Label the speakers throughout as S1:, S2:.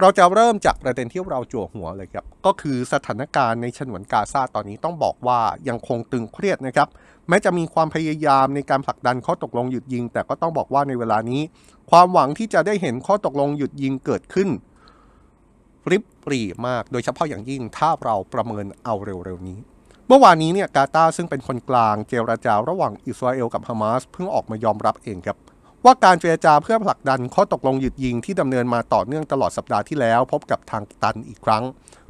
S1: เราจะเริ่มจากประเด็นที่เราจั่วหัวเลยครับ ก็คือสถานการณ์ในฉนวนกาซาตอนนี้ต้องบอกว่ายังคงตึงเครียดนะครับ แม้จะมีความพยายามในการผลักดันข้อตกลงหยุดยิง แต่ก็ต้องบอกว่าในเวลานี้ ความหวังที่จะได้เห็นข้อตกลงหยุดยิงเกิดขึ้นริบปรีมาก โดยเฉพาะอย่างยิ่งถ้าเราประเมินเอาเร็วๆนี้เมื่อวานนี้เนี่ยกาตาซึ่งเป็นคนกลางเจรจาระหว่างอิสราเอลกับฮามาสเพิ่งออกมายอมรับเองครับ ว่าการเจรจาเพื่อผลักดันข้อตกลงหยุดยิงที่ดำเนินมาต่อเนื่องตลอดสัปดาห์ที่แล้ว พบกับทางตันอีกครั้ง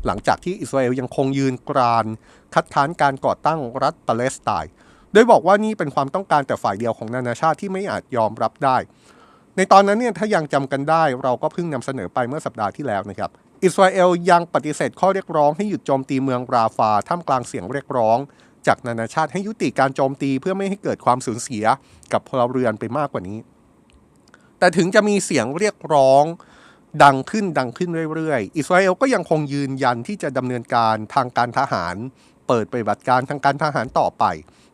S1: หลังจากที่อิสราเอลยังคงยืนกราน คัดค้านการก่อตั้งรัฐปาเลสไตน์โดยบอกว่านี่เป็นความต้องการแต่ฝ่ายเดียวของนานาชาติที่ไม่อาจยอมรับได้ ในตอนนั้นเนี่ยถ้ายังจำกันได้ เราก็เพิ่งนำเสนอไปเมื่อสัปดาห์ที่แล้วนะครับอิสราเอลยังปฏิเสธข้อเรียกร้องให้หยุดโจมตีเมืองราฟาท่ามกลางเสียงเรียกร้อง จากนานาชาติให้ยุติการโจมตีเพื่อไม่ให้เกิดความสูญเสียกับพลเรือนไปมากกว่านี้ แต่ถึงจะมีเสียงเรียกร้องดังขึ้นดังขึ้นเรื่อยๆ อิสราเอลก็ยังคงยืนยันที่จะดำเนินการทางการทหาร เปิดปฏิบัติการทางการทหารต่อไป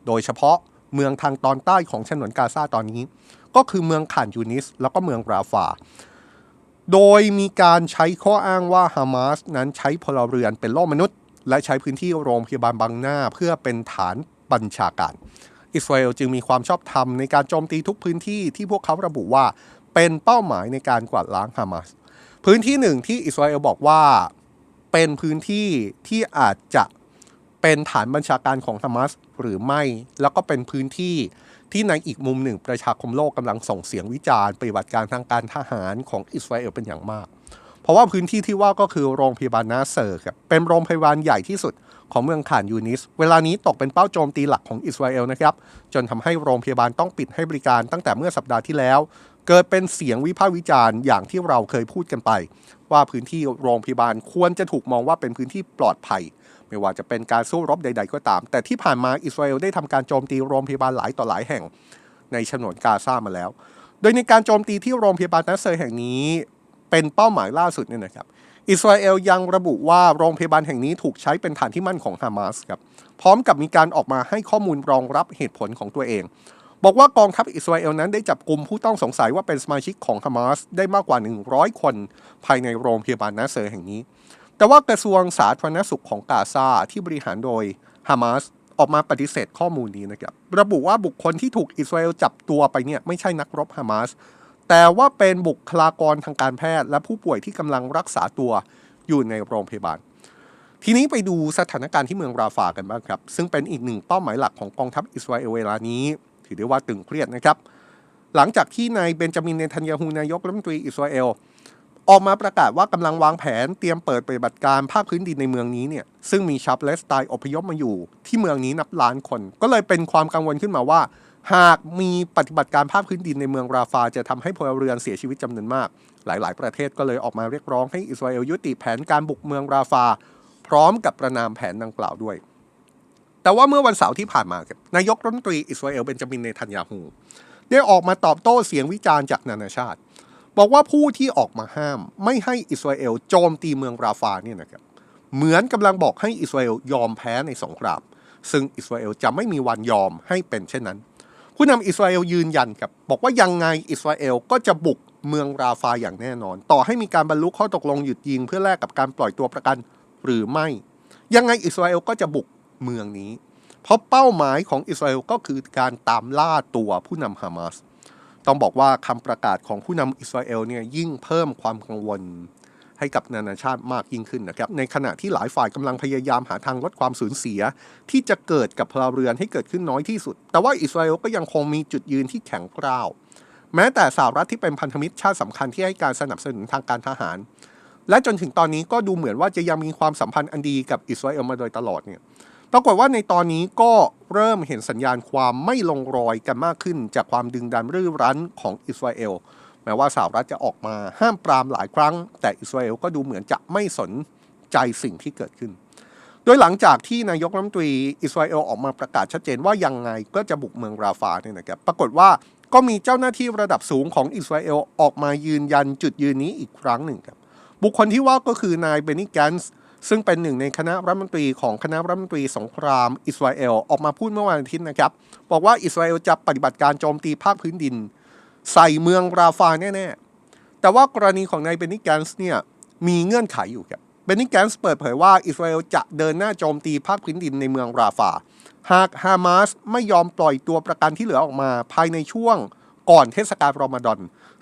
S1: โดยเฉพาะเมืองทางตอนใต้ของฉนวนกาซาตอนนี้ ก็คือเมืองข่านยูนิส แล้วก็เมืองราฟา โดยมีการใช้ข้ออ้างว่าฮามาสนั้นใช้พลเรือนเป็นโล่มนุษย์ และใช้พื้นที่โรงพยาบาลบางหน้าเพื่อเป็นฐานบัญชาการ อิสราเอลจึงมีความชอบธรรมในการโจมตีทุกพื้นที่ที่พวกเขาระบุว่าเป็นเป้าหมายในการกวาดล้างฮามาสพื้นที่หนึ่งที่อิสราเอลบอกว่าเป็นพื้นที่ที่อาจจะเป็นฐานบัญชาการของฮามาสหรือไม่ แล้วก็เป็นพื้นที่ที่ในอีกมุมหนึ่งประชาคมโลกกำลังส่งเสียงวิจารณ์ปฏิบัติการทางการทหารของอิสราเอลเป็นอย่างมาก เพราะว่าพื้นที่ที่ว่าก็คือโรงพยาบาลนาเซอร์ครับเป็นโรงพยาบาลใหญ่ที่สุด ของเมืองข่านยูนิส เวลานี้ตกเป็นเป้าโจมตีหลักของอิสราเอลนะครับ จนทำให้โรงพยาบาลต้องปิดให้บริการตั้งแต่เมื่อสัปดาห์ที่แล้ว เกิดเป็นเสียงวิพากษ์วิจารณ์อย่างที่เราเคยพูดกันไป ว่าพื้นที่โรงพยาบาลควรจะถูกมองว่าเป็นพื้นที่ปลอดภัย ไม่ว่าจะเป็นการสู้รบใด ๆ ก็ตาม แต่ที่ผ่านมาอิสราเอลได้ทำการโจมตีโรงพยาบาลหลายต่อหลายแห่ง ในฉนวนกาซามาแล้ว โดยในการโจมตีที่โรงพยาบาลนัสเซอร์แห่งนี้ เป็นเป้าหมายล่าสุดเนี่ยนะครับอิสราเอลยังระบุว่าโรงพยาบาลแห่งนี้ถูกใช้เป็นฐานที่มั่นของฮามาสครับพร้อมกับมีการออกมาให้ข้อมูลรองรับเหตุผลของตัวเอง บอกว่ากองทัพอิสราเอลนั้นได้จับกลุ่มผู้ต้องสงสัยว่าเป็นสมาชิกของฮามาสได้มากกว่า 100 คน ภายในโรงพยาบาลนัสเซอร์แห่งนี้ แต่ว่ากระทรวงสาธารณสุขของกาซาที่บริหารโดยฮามาสออกมาปฏิเสธข้อมูลนี้นะครับระบุว่าบุคคลที่ถูกอิสราเอลจับตัวไปเนี่ยไม่ใช่นักรบฮามาส แต่ว่าเป็นบุคลากรทางการแพทย์ และผู้ป่วยที่กำลังรักษาตัวอยู่ในโรงพยาบาล ทีนี้ไปดูสถานการณ์ที่เมืองราฟากันบ้างครับ ซึ่งเป็นอีกหนึ่งเป้าหมายหลักของกองทัพอิสราเอลเวลานี้ ถือได้ว่าตึงเครียดนะครับ หลังจากที่นายเบนจามินเนทันยาฮูนายกรัฐมนตรีอิสราเอลออกมาประกาศว่ากำลังวางแผนเตรียมเปิดปฏิบัติการภาคพื้นดินในเมืองนี้เนี่ยซึ่งมีชาวปเลสไตน์อพยพมาอยู่ที่เมืองนี้นับล้านคน ก็เลยเป็นความกังวลขึ้นมาว่า หากมีปฏิบัติการภาคพื้นดินในเมืองราฟาจะทำให้พลเรือนเสียชีวิตจำนวนมาก หลาย ๆ ประเทศก็เลยออกมาเรียกร้องให้อิสราเอลยุติแผนการบุกเมืองราฟา พร้อมกับประนามแผนดังกล่าวด้วย แต่ว่าเมื่อวันเสาร์ที่ผ่านมาครับนายกรัฐมนตรีอิสราเอลเบนจามินเนทันยาฮูได้ออกมาตอบโต้เสียงวิจารณ์จากนานาชาติ บอกว่าผู้ที่ออกมาห้าม ไม่ให้อิสราเอลโจมตีเมืองราฟาเนี่ยนะครับเหมือนกำลังบอกให้อิสราเอลยอมแพ้ในสงครามซึ่งอิสราเอลจะไม่มีวันยอมให้เป็นเช่นนั้น ผู้นำอิสราเอลยืนยันครับบอกว่ายังไงอิสราเอลก็จะบุกเมืองราฟาอย่างแน่นอน ต่อให้มีการบรรลุข้อตกลงหยุดยิงเพื่อแลกกับการปล่อยตัวประกันหรือไม่ ยังไงอิสราเอลก็จะบุกเมืองนี้ เพราะเป้าหมายของอิสราเอลก็คือการตามล่าตัวผู้นำฮามาสต้องบอกว่าคำประกาศของผู้นำอิสราเอลเนี่ยยิ่งเพิ่มความกังวล ให้กับนานาชาติมากยิ่งขึ้นนะครับ ในขณะที่หลายฝ่ายกำลังพยายามหาทางลดความสูญเสีย ที่จะเกิดกับพลเรือนให้เกิดขึ้นน้อยที่สุด แต่ว่าอิสราเอลก็ยังคงมีจุดยืนที่แข็งกร้าว แม้แต่สหรัฐที่เป็นพันธมิตรชาติสำคัญที่ให้การสนับสนุนทางการทหาร และจนถึงตอนนี้ก็ดูเหมือนว่าจะยังมีความสัมพันธ์อันดีกับอิสราเอลมาโดยตลอดเนี่ยปรากฏว่าในตอนนี้ก็เริ่มเห็นสัญญาณความไม่ลงรอยกันมากขึ้น จากความดึงดันรื้อรั้นของอิสราเอล แม้ว่าสหรัฐจะออกมาห้ามปรามหลายครั้ง แต่อิสราเอลก็ดูเหมือนจะไม่สนใจสิ่งที่เกิดขึ้น โดยหลังจากที่นายกรัฐมนตรีอิสราเอลออกมาประกาศชัดเจนว่ายังไงก็จะบุกเมืองราฟาเนี่ยนะครับปรากฏว่าก็มีเจ้าหน้าที่ระดับสูงของอิสราเอลออกมายืนยันจุดยืนนี้อีกครั้งหนึ่งครับบุคคลที่ว่าก็คือนายเบนิแกนส์ซึ่งเป็นหนึ่งในคณะรัฐมนตรีของคณะรัฐมนตรีสงครามอิสราเอลออกมาพูดเมื่อวันอาทิตย์นะครับ บอกว่าอิสราเอลจะปฏิบัติการโจมตีภาคพื้นดิน ใส่เมืองราฟาแน่ๆ แต่ว่ากรณีของนายเบนนิแกนส์เนี่ยมีเงื่อนไขอยู่ครับ เบนนิแกนส์เปิดเผยว่าอิสราเอลจะเดินหน้าโจมตีภาคพื้นดินในเมืองราฟา หากฮามาสไม่ยอมปล่อยตัวประกันที่เหลือออกมาภายในช่วงก่อนเทศกาลรอมฎอน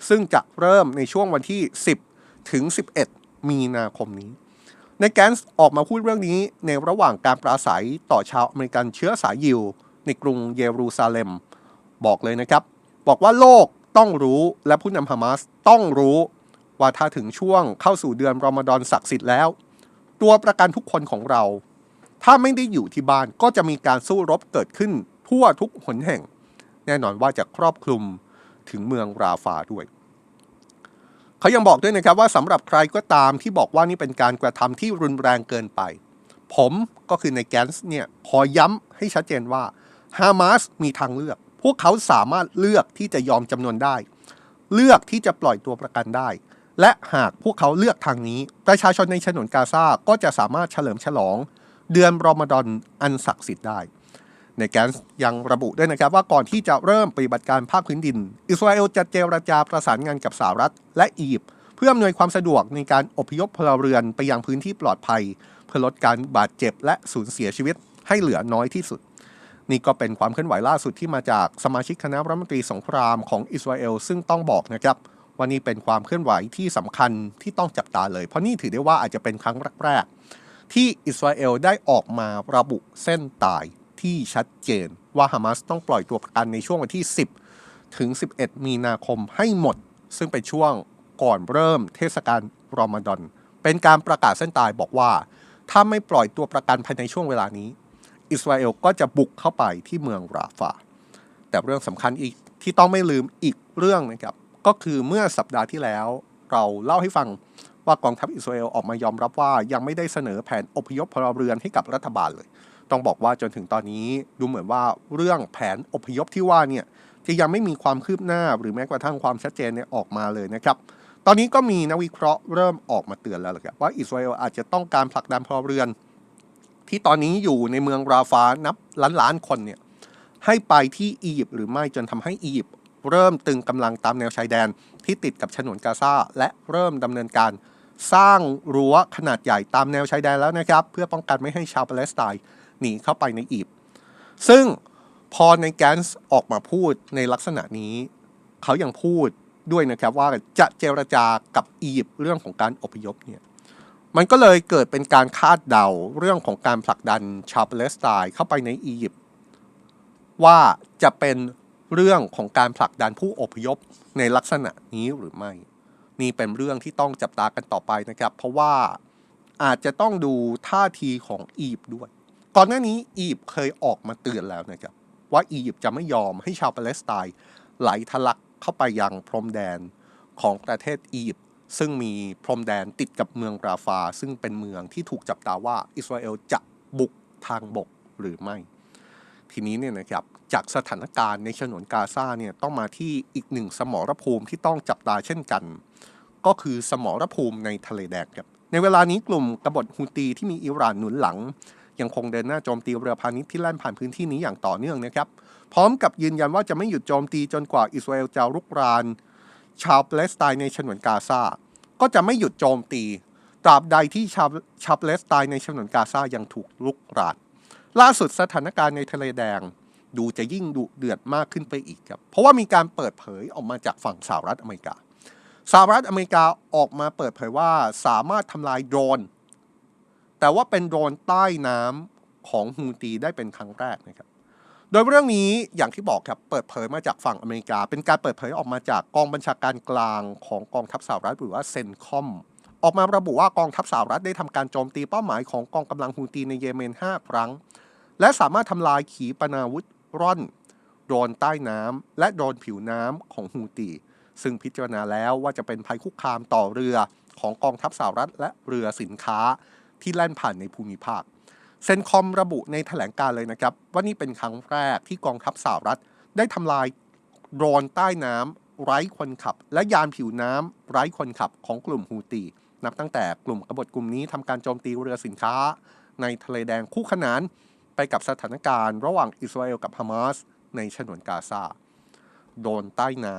S1: ซึ่งจะเริ่มในช่วงวันที่ 10 ถึง 11 มีนาคมนี้ในแกนส์ออกมาพูดเรื่องนี้ในระหว่างการปราศัยต่อชาวอเมริกันเชื้อสายยิว ในกรุงเยรูซาเล็ม บอกเลยนะครับ บอกว่าโลก ต้องรู้และผู้นำฮามาสต้องรู้ว่าถ้าถึงช่วงเข้าสู่เดือนรอมฎอนศักดิ์สิทธิ์แล้ว ตัวประกันทุกคนของเรา ถ้าไม่ได้อยู่ที่บ้านก็จะมีการสู้รบเกิดขึ้นทั่วทุกหนแห่ง แน่นอนว่าจะครอบคลุมถึงเมืองราฟาด้วย เขายังบอกด้วยนะครับว่าสำหรับใครก็ตามที่บอกว่านี่เป็นการกระทำที่รุนแรงเกินไป ผมก็คือในแกนส์เนี่ยขอย้ำให้ชัดเจนว่าฮามาสมีทางเลือก พวกเขาสามารถเลือกที่จะยอมจำนวนได้ เลือกที่จะปล่อยตัวประกันได้ และหากพวกเขาเลือกทางนี้ ประชาชนในฉนวนกาซาก็จะสามารถเฉลิมฉลอง เดือนรอมฎอนอันศักดิ์สิทธิ์ได้ในแกนส์ยังระบุด้วยนะครับว่าก่อนที่จะเริ่มปฏิบัติการภาคพื้นดิน อิสราเอลจะเจรจาประสานงานกับสหรัฐและอียิปต์เพื่ออำนวยความสะดวกในการอพยพพลเรือนไปยังพื้นที่ปลอดภัย เพื่อลดการบาดเจ็บและสูญเสียชีวิตให้เหลือน้อยที่สุด นี่ก็เป็นความเคลื่อนไหวล่าสุดที่มาจากสมาชิกคณะรัฐมนตรีสงครามของอิสราเอลซึ่งต้องบอกนะครับว่านี่เป็นความเคลื่อนไหวที่สำคัญที่ต้องจับตาเลย เพราะนี่ถือได้ว่าอาจจะเป็นครั้งแรกๆที่อิสราเอลได้ออกมาระบุเส้นตายที่ชัดเจน ว่าฮามาสต้องปล่อยตัวประกันในช่วงวันที่ 10 ถึง 11 มีนาคมให้หมด ซึ่งเป็นช่วงก่อนเริ่มเทศกาลรอมฎอนเป็นการประกาศเส้นตายบอกว่า ถ้าไม่ปล่อยตัวประกันภายในช่วงเวลานี้ อิสราเอลก็จะบุกเข้าไปที่เมืองราฟา แต่เรื่องสำคัญอีกที่ต้องไม่ลืมอีกเรื่องนะครับก็คือเมื่อสัปดาห์ที่แล้วเราเล่าให้ฟังว่ากองทัพอิสราเอลออกมายอมรับว่ายังไม่ได้เสนอแผนอพยพพลเรือนให้กับรัฐบาลเลย ต้องบอกว่าจนถึงตอนนี้ดูเหมือนว่าเรื่องแผนอพยพที่ว่าเนี่ยจะยังไม่มีความคืบหน้าหรือแม้กระทั่งความชัดเจนเนี่ยออกมาเลยนะครับ ตอนนี้ก็มีนักวิเคราะห์เริ่มออกมาเตือนแล้วครับว่าอิสราเอลอาจจะต้องการผลักดันพลเรือน ที่ตอนนี้อยู่ในเมืองราฟานับล้านล้านคนเนี่ยให้ไปที่อียิปต์หรือไม่จนทำให้อียิปต์เริ่มตึงกำลังตามแนวชายแดนที่ติดกับฉนวนกาซาและเริ่มดำเนินการสร้างรั้วขนาดใหญ่ตามแนวชายแดนแล้วนะครับ เพื่อป้องกันไม่ให้ชาวปาเลสไตน์หนีเข้าไปในอียิปต์ซึ่งพอในแกนส์ออกมาพูดในลักษณะนี้ เขายังพูดด้วยนะครับว่าจะเจรจากับอียิปต์เรื่องของการอพยพเนี่ย มันก็เลยเกิดเป็นการคาดเดาเรื่องของการผลักดันชาวปาเลสไตน์เข้าไปในอียิปต์ว่าจะเป็นเรื่องของการผลักดันผู้อพยพในลักษณะนี้หรือไม่ นี่เป็นเรื่องที่ต้องจับตากันต่อไปนะครับ เพราะว่าอาจจะต้องดูท่าทีของอียิปต์ด้วย ก่อนหน้านี้อียิปต์เคยออกมาเตือนแล้วนะครับ ว่าอียิปต์จะไม่ยอมให้ชาวปาเลสไตน์ไหลทะลักเข้าไปยังพรมแดนของประเทศอียิปต์ ซึ่งมีพรมแดนติดกับเมืองราฟา ซึ่งเป็นเมืองที่ถูกจับตาว่าอิสราเอลจะบุกทางบกหรือไม่ ทีนี้เนี่ยนะครับจากสถานการณ์ในฉนวนกาซาเนี่ยต้องมาที่อีกหนึ่งสมรภูมิที่ต้องจับตาเช่นกัน ก็คือสมรภูมิในทะเลแดงครับในเวลานี้กลุ่มกบฏฮูตีที่มีอิหร่านหนุนหลัง ยังคงเดินหน้าโจมตีเรือพาณิชย์ที่แล่นผ่านพื้นที่นี้อย่างต่อเนื่องนะครับ พร้อมกับยืนยันว่าจะไม่หยุดโจมตีจนกว่าอิสราเอลจะรุกราน ชาวปาเลสไตน์ในฉนวนกาซา ก็จะไม่หยุดโจมตี ตราบใดที่ชาวชาวปาเลสไตน์ในฉนวนกาซายังถูกลุกราน ล่าสุดสถานการณ์ในทะเลแดงดูจะยิ่งดุเดือดมากขึ้นไปอีกครับ เพราะว่ามีการเปิดเผยออกมาจากฝั่งสหรัฐอเมริกา สหรัฐอเมริกาออกมาเปิดเผยว่าสามารถทำลายโดรน แต่ว่าเป็นโดรนใต้น้ำของฮูตีได้เป็นครั้งแรกนะครับ โดยเรื่องนี้อย่างที่บอกครับเปิดเผยมาจากฝั่งอเมริกา เป็นการเปิดเผยออกมาจากกองบัญชาการกลางของกองทัพสหรัฐหรือว่าเซนคอมออกมาระบุว่ากองทัพสหรัฐได้ทำการโจมตีเป้าหมายของกองกำลังฮูตีในเยเมน 5 ครั้ง และสามารถทำลายขีปนาวุธร่อนโดรนใต้น้ำและโดรนผิวน้ำของฮูตี ซึ่งพิจารณาแล้วว่าจะเป็นภัยคุกคามต่อเรือของกองทัพสหรัฐและเรือสินค้าที่แล่นผ่านในภูมิภาค เซนคอมระบุในแถลงการเลยนะครับ ว่านี่เป็นครั้งแรกที่กองทัพสหรัฐ ได้ทำลายโดรนใต้น้ำไร้คนขับ และยานผิวน้ำไร้คนขับของกลุ่มฮูตี นับตั้งแต่กลุ่มกบฏกลุ่มนี้ทำการโจมตีเรือสินค้า ในทะเลแดงคู่ขนานไปกับสถานการณ์ระหว่างอิสราเอลกับฮามาสในฉนวนกาซาโดนใต้น้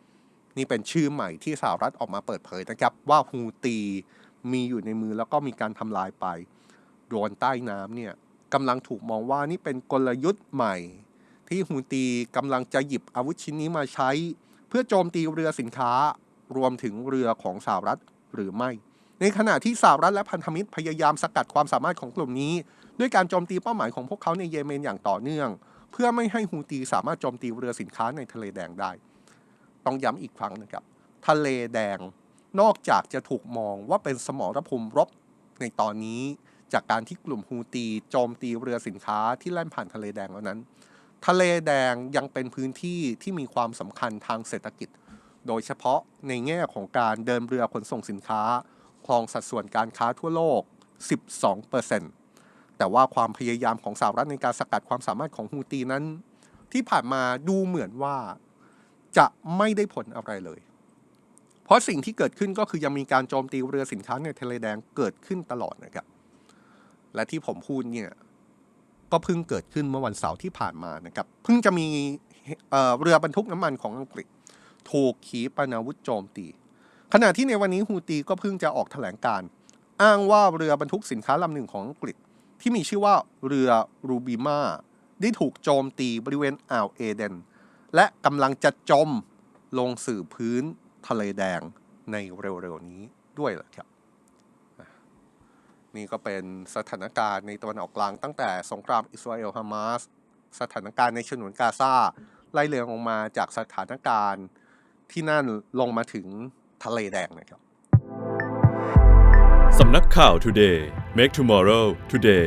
S1: ำนี่เป็นชื่อใหม่ที่สหรัฐออกมาเปิดเผยนะครับ ว่าฮูตีมีอยู่ในมือแล้วก็มีการทำลายไป โดรนใต้น้ำเนี่ยกำลังถูกมองว่านี่เป็นกลยุทธ์ใหม่ ที่ฮูตีกำลังจะหยิบอาวุธชิ้นนี้มาใช้ เพื่อโจมตีเรือสินค้ารวมถึงเรือของสหรัฐหรือไม่ ในขณะที่สหรัฐและพันธมิตรพยายามสกัดความสามารถของกลุ่มนี้ ด้วยการโจมตีเป้าหมายของพวกเขาในเยเมนอย่างต่อเนื่อง เพื่อไม่ให้ฮูตีสามารถโจมตีเรือสินค้าในทะเลแดงได้ ต้องย้ำอีกครั้งนะครับ ทะเลแดงนอกจากจะถูกมองว่าเป็นสมรภูมิรบในตอนนี้ จากการที่กลุ่มฮูตีโจมตีเรือสินค้าที่แล่นผ่านทะเลแดงแล้วนั้น ทะเลแดงยังเป็นพื้นที่ที่มีความสำคัญทางเศรษฐกิจ โดยเฉพาะในแง่ของการเดินเรือขนส่งสินค้า ครองสัดส่วนการค้าทั่วโลก 12%แต่ว่าความพยายามของสหรัฐในการสกัดความสามารถของฮูตีนั้น ที่ผ่านมาดูเหมือนว่าจะไม่ได้ผลอะไรเลย เพราะสิ่งที่เกิดขึ้นก็คือยังมีการโจมตีเรือสินค้าในทะเลแดงเกิดขึ้นตลอดนะครับ และที่ผมพูดเนี่ยก็เพิ่งเกิดขึ้นเมื่อวันเสาร์ที่ผ่านมานะครับ เพิ่งจะมีเเรือบรรทุกน้ำมันของอังกฤษ ถูกขีปนาวุธโจมตี ขณะที่ในวันนี้ฮูตีก็เพิ่งจะออกแถลงการ์อ้างว่าเรือบรรทุกสินค้าลำหนึ่งของอังกฤษ ที่มีชื่อว่าเรือรูบิมาได้ถูกโจมตีบริเวณอ่าวเอเดน และกำลังจะจมลงสู่พื้นทะเลแดงในเร็วๆนี้ด้วยล่ะครับ นี่ก็เป็นสถานการณ์ในตะวันออกกลางตั้งแต่สงครามอิสราเอลฮามาสสถานการณ์ในฉนวนกาซาไล่เลียงลงมาจากสถานการณ์ที่นั่นลงมาถึงทะเลแดงนะครับ
S2: สำนักข่าว Today Make Tomorrow Today